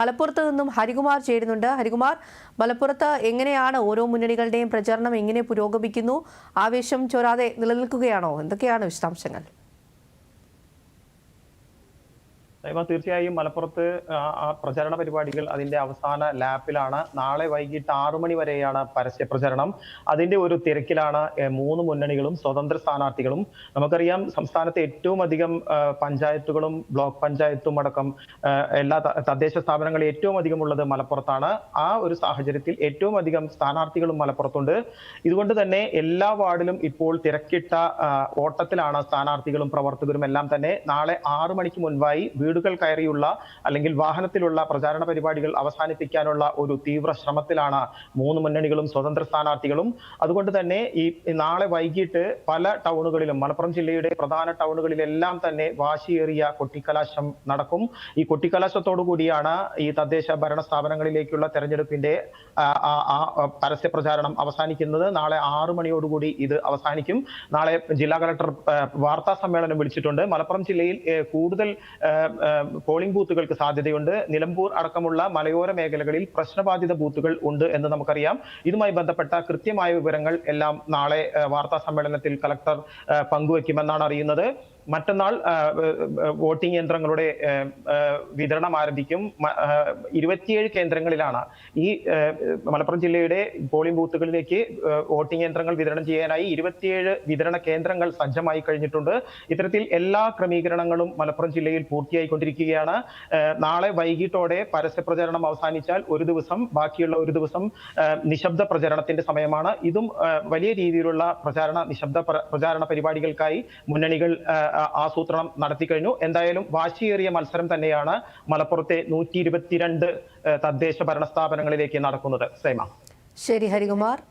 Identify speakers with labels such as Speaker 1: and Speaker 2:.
Speaker 1: മലപ്പുറത്ത് നിന്നും ഹരികുമാർ ചേരുന്നുണ്ട്. ഹരികുമാർ മലപ്പുറത്ത് എങ്ങനെയാണ് ഓരോ മുന്നണികളുടെയും പ്രചരണം എങ്ങനെ പുരോഗമിക്കുന്നു? ആവേശം ചോരാതെ നിലനിൽക്കുകയാണോ? എന്തൊക്കെയാണ് വിശദാംശങ്ങൾ?
Speaker 2: സൈമ തീർച്ചയായും മലപ്പുറത്ത് പ്രചരണ പരിപാടികൾ അതിന്റെ അവസാന ലാപ്പിലാണ്. നാളെ വൈകിട്ട് ആറു മണി വരെയാണ് പരസ്യ പ്രചരണം. അതിന്റെ ഒരു തിരക്കിലാണ് മൂന്ന് മുന്നണികളും സ്വതന്ത്ര സ്ഥാനാർത്ഥികളും. നമുക്കറിയാം സംസ്ഥാനത്തെ ഏറ്റവും അധികം പഞ്ചായത്തുകളും ബ്ലോക്ക് പഞ്ചായത്തും അടക്കം എല്ലാ തദ്ദേശ സ്ഥാപനങ്ങളും ഏറ്റവും അധികം ഉള്ളത് മലപ്പുറത്താണ്. ആ ഒരു സാഹചര്യത്തിൽ ഏറ്റവും അധികം സ്ഥാനാർത്ഥികളും മലപ്പുറത്തുണ്ട്. ഇതുകൊണ്ട് തന്നെ എല്ലാ വാർഡിലും ഇപ്പോൾ തിരക്കിട്ട ഓട്ടത്തിലാണ് സ്ഥാനാർത്ഥികളും പ്രവർത്തകരും എല്ലാം തന്നെ. നാളെ ആറു മണിക്ക് മുൻപായി വീടുകൾ കയറിയുള്ള അല്ലെങ്കിൽ വാഹനത്തിലുള്ള പ്രചാരണ പരിപാടികൾ അവസാനിപ്പിക്കാനുള്ള ഒരു തീവ്ര ശ്രമത്തിലാണ് മൂന്ന് മുന്നണികളും സ്വതന്ത്ര സ്ഥാനാർത്ഥികളും. അതുകൊണ്ട് തന്നെ ഈ നാളെ വൈകിട്ട് പല ടൗണുകളിലും മലപ്പുറം ജില്ലയുടെ പ്രധാന ടൗണുകളിലെല്ലാം തന്നെ വാശിയേറിയ കൊട്ടിക്കലാശം നടക്കും. ഈ കൊട്ടിക്കലാശത്തോടു കൂടിയാണ് ഈ തദ്ദേശ ഭരണ സ്ഥാപനങ്ങളിലേക്കുള്ള തെരഞ്ഞെടുപ്പിന്റെ പരസ്യ പ്രചാരണം അവസാനിക്കുന്നത്. നാളെ ആറു മണിയോടുകൂടി ഇത് അവസാനിക്കും. നാളെ ജില്ലാ കളക്ടർ വാർത്താ സമ്മേളനം വിളിച്ചിട്ടുണ്ട്. മലപ്പുറം ജില്ലയിൽ കൂടുതൽ പോളിംഗ് ബൂത്തുകൾക്ക് സാധ്യതയുണ്ട്. നിലമ്പൂർ അടക്കമുള്ള മലയോര മേഖലകളിൽ പ്രശ്നബാധിത ബൂത്തുകൾ ഉണ്ട് എന്ന് നമുക്കറിയാം. ഇതുമായി ബന്ധപ്പെട്ട കൃത്യമായ വിവരങ്ങൾ എല്ലാം നാളെ വാർത്താ സമ്മേളനത്തിൽ കളക്ടർ പങ്കുവെക്കുമെന്നാണ് അറിയുന്നത്. മറ്റന്നാൾ വോട്ടിംഗ് യന്ത്രങ്ങളുടെ വിതരണം ആരംഭിക്കും. ഇരുപത്തിയേഴ് കേന്ദ്രങ്ങളിലാണ്. ഈ മലപ്പുറം ജില്ലയുടെ പോളിംഗ് ബൂത്തുകളിലേക്ക് വോട്ടിംഗ് യന്ത്രങ്ങൾ വിതരണം ചെയ്യാനായി ഇരുപത്തിയേഴ് വിതരണ കേന്ദ്രങ്ങൾ സജ്ജമായി കഴിഞ്ഞിട്ടുണ്ട്. ഇത്തരത്തിൽ എല്ലാ ക്രമീകരണങ്ങളും മലപ്പുറം ജില്ലയിൽ പൂർത്തിയായിക്കൊണ്ടിരിക്കുകയാണ് ആ, നാളെ വൈകിട്ടോടെ പരസ്യ അവസാനിച്ചാൽ ഒരു ദിവസം ബാക്കിയുള്ള ഒരു ദിവസം നിശബ്ദ പ്രചരണത്തിന്റെ സമയമാണ്. ഇതും വലിയ രീതിയിലുള്ള പ്രചാരണ നിശബ്ദ പ്ര- പ്രചാരണ പരിപാടികൾക്കായി മുന്നണികൾ ആസൂത്രണം നടത്തി കഴിഞ്ഞു. എന്തായാലും വാശിയേറിയ മത്സരം തന്നെയാണ് മലപ്പുറത്തെ നൂറ്റി ഇരുപത്തിരണ്ട് തദ്ദേശ ഭരണ സ്ഥാപനങ്ങളിലേക്ക് നടക്കുന്നത്. സേമ.
Speaker 1: ശരി ഹരികുമാർ.